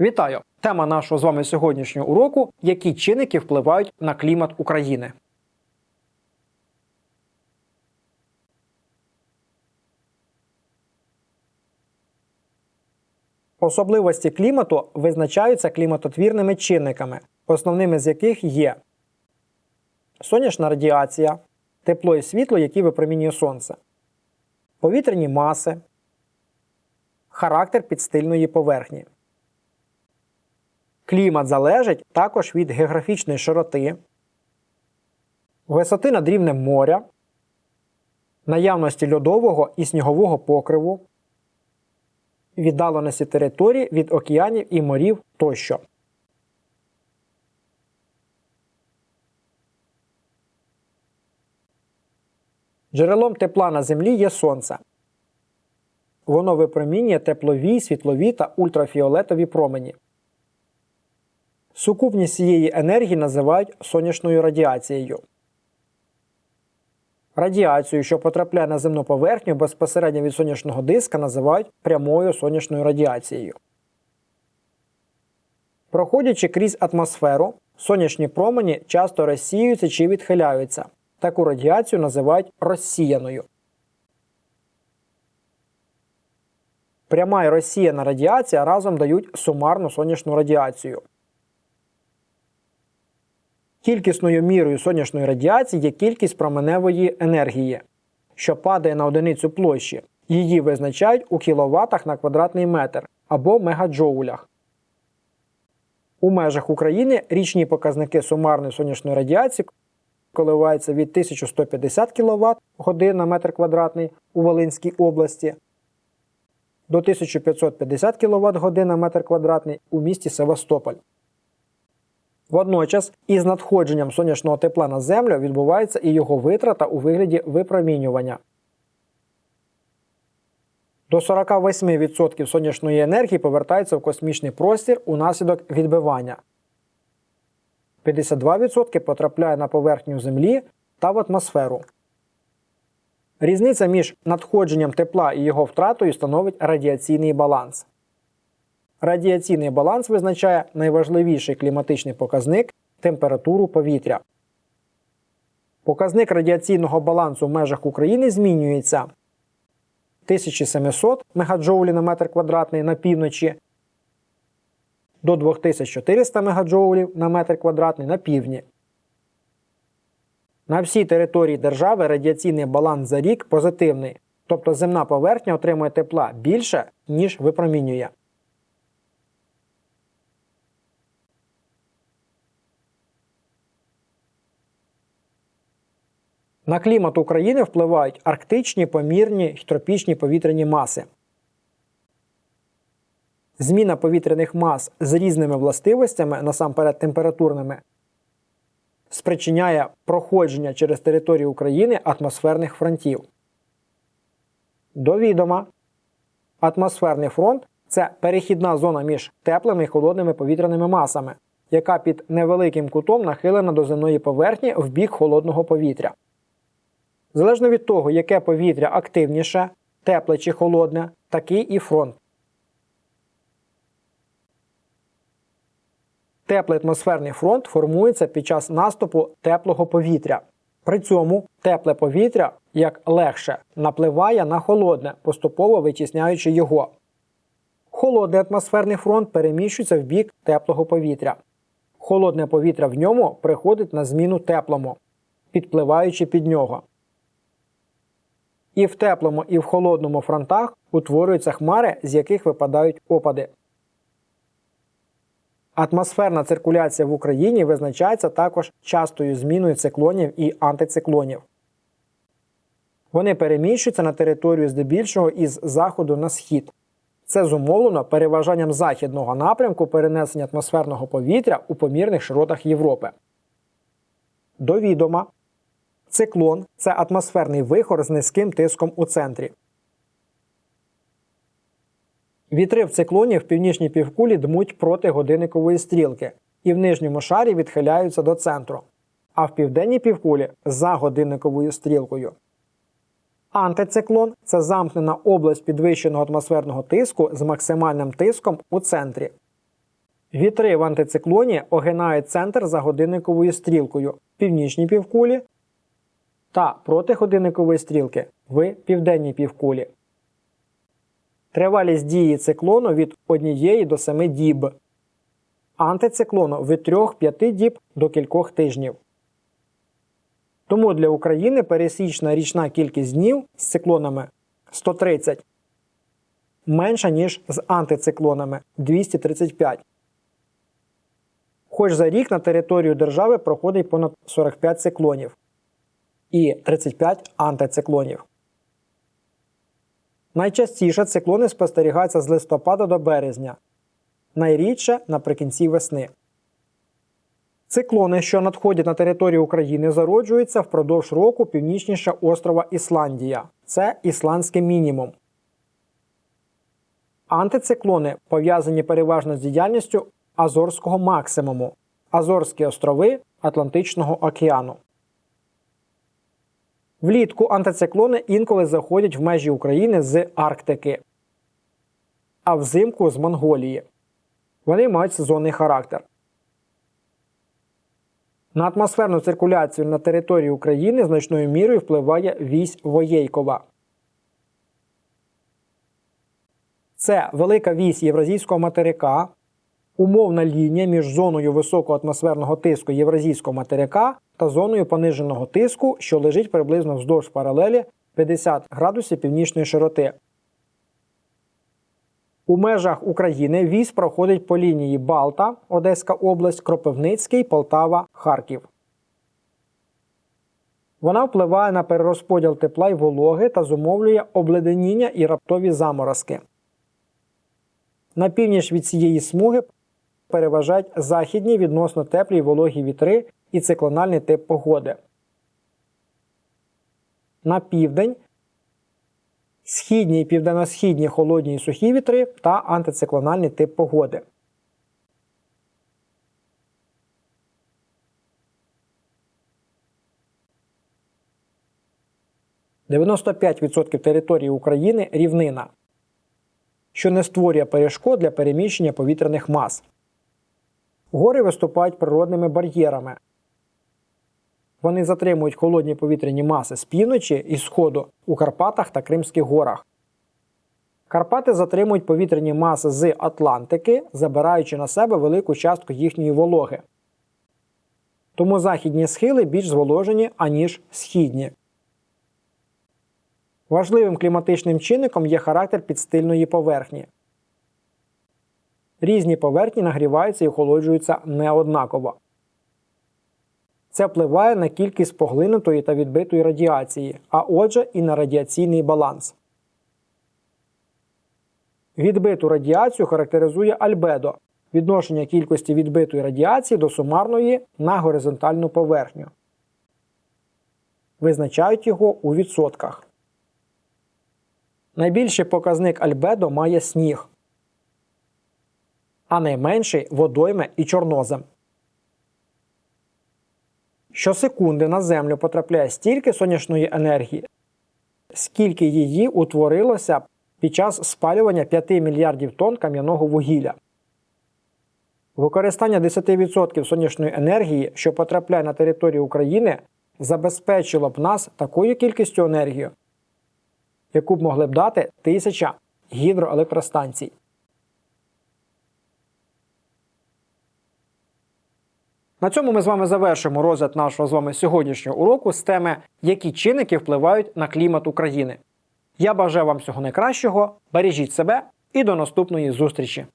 Вітаю! Тема нашого з вами сьогоднішнього уроку: які чинники впливають на клімат України. Особливості клімату визначаються кліматотвірними чинниками, основними з яких є сонячна радіація, тепло і світло, які випромінює сонце, повітряні маси, характер підстильної поверхні. Клімат залежить також від географічної широти, висоти над рівнем моря, наявності льодового і снігового покриву, віддаленості території від океанів і морів тощо. Джерелом тепла на Землі є Сонце. Воно випромінює теплові, світлові та ультрафіолетові промені. Сукупність цієї енергії називають сонячною радіацією. Радіацію, що потрапляє на земну поверхню безпосередньо від сонячного диска, називають прямою сонячною радіацією. Проходячи крізь атмосферу, сонячні промені часто розсіюються чи відхиляються. Таку радіацію називають розсіяною. Пряма і розсіяна радіація разом дають сумарну сонячну радіацію. Кількісною мірою сонячної радіації є кількість променевої енергії, що падає на одиницю площі. Її визначають у кіловатах на квадратний метр або мегаджоулях. У межах України річні показники сумарної сонячної радіації коливаються від 1150 кВт годин на метр квадратний у Волинській області до 1550 кВт годин на метр квадратний у місті Севастополь. Водночас, із надходженням сонячного тепла на Землю відбувається і його витрата у вигляді випромінювання. До 48% сонячної енергії повертається в космічний простір унаслідок відбивання. 52% потрапляє на поверхню Землі та в атмосферу. Різниця між надходженням тепла і його втратою становить радіаційний баланс. Радіаційний баланс визначає найважливіший кліматичний показник температуру повітря. Показник радіаційного балансу в межах України змінюється 1700 МДж на метр квадратний на півночі до 2400 МДж на метр квадратний на півдні. На всій території держави радіаційний баланс за рік позитивний, тобто земна поверхня отримує тепла більше, ніж випромінює. На клімат України впливають арктичні, помірні й тропічні повітряні маси. Зміна повітряних мас з різними властивостями, насамперед температурними, спричиняє проходження через територію України атмосферних фронтів. До відома, атмосферний фронт це перехідна зона між теплими і холодними повітряними масами, яка під невеликим кутом нахилена до земної поверхні в бік холодного повітря. Залежно від того, яке повітря активніше, тепле чи холодне, такий і фронт. Теплий атмосферний фронт формується під час наступу теплого повітря. При цьому тепле повітря, як легше, напливає на холодне, поступово витісняючи його. Холодний атмосферний фронт переміщується в бік теплого повітря. Холодне повітря в ньому приходить на зміну теплому, підпливаючи під нього. І в теплому, і в холодному фронтах утворюються хмари, з яких випадають опади. Атмосферна циркуляція в Україні визначається також частою зміною циклонів і антициклонів. Вони переміщуються на територію здебільшого із заходу на схід. Це зумовлено переважанням західного напрямку перенесення атмосферного повітря у помірних широтах Європи. До відома, циклон це атмосферний вихор з низьким тиском у центрі. Вітри в циклоні в північній півкулі дмуть проти годинникової стрілки і в нижньому шарі відхиляються до центру, а в південній півкулі за годинниковою стрілкою. Антициклон це замкнена область підвищеного атмосферного тиску з максимальним тиском у центрі. Вітри в антициклоні огинають центр за годинниковою стрілкою в північній півкулі та проти годинникової стрілки в південній півкулі. Тривалість дії циклону від 1 до 7 діб. Антициклону від 3-5 діб до кількох тижнів. Тому для України пересічна річна кількість днів з циклонами 130 менша, ніж з антициклонами 235. Хоч за рік на територію держави проходить понад 45 циклонів і 35 антициклонів. Найчастіше циклони спостерігаються з листопада до березня, найрідше наприкінці весни. Циклони, що надходять на територію України, зароджуються впродовж року північніше острова Ісландія. Це ісландський мінімум. Антициклони пов'язані переважно з діяльністю Азорського максимуму Азорські острови Атлантичного океану. Влітку антициклони інколи заходять в межі України з Арктики, а взимку з Монголії. Вони мають сезонний характер. На атмосферну циркуляцію на території України значною мірою впливає вісь Воєйкова. Це велика вісь Євразійського материка, умовна лінія між зоною високого атмосферного тиску Євразійського материка та зоною пониженого тиску, що лежить приблизно вздовж паралелі 50 градусів північної широти. У межах України вісь проходить по лінії Балта, Одеська область, Кропивницький, Полтава, Харків. Вона впливає на перерозподіл тепла й вологи та зумовлює обледеніння і раптові заморозки. На північ від цієї смуги переважають західні відносно теплі й вологі вітри і циклональний тип погоди. На південь східні і південно-східні холодні і сухі вітри та антициклональний тип погоди. «95% території України рівнина, що не створює перешкод для переміщення повітряних мас. Гори виступають природними бар'єрами. Вони затримують холодні повітряні маси з півночі і сходу у Карпатах та Кримських горах. Карпати затримують повітряні маси з Атлантики, забираючи на себе велику частку їхньої вологи. Тому західні схили більш зволожені, аніж східні. Важливим кліматичним чинником є характер підстильної поверхні. Різні поверхні нагріваються і охолоджуються неоднаково. Це впливає на кількість поглинутої та відбитої радіації, а отже, і на радіаційний баланс. Відбиту радіацію характеризує альбедо відношення кількості відбитої радіації до сумарної на горизонтальну поверхню. Визначають його у відсотках. Найбільший показник альбедо має сніг, а найменший водойми і чорнозем. Щосекунди на Землю потрапляє стільки сонячної енергії, скільки її утворилося під час спалювання 5 мільярдів тонн кам'яного вугілля. Використання 10% сонячної енергії, що потрапляє на територію України, забезпечило б нас такою кількістю енергії, яку б могли б дати тисяча гідроелектростанцій. На цьому ми з вами завершимо розгляд нашого з вами сьогоднішнього уроку з теми, які чинники впливають на клімат України. Я бажаю вам всього найкращого, бережіть себе і до наступної зустрічі!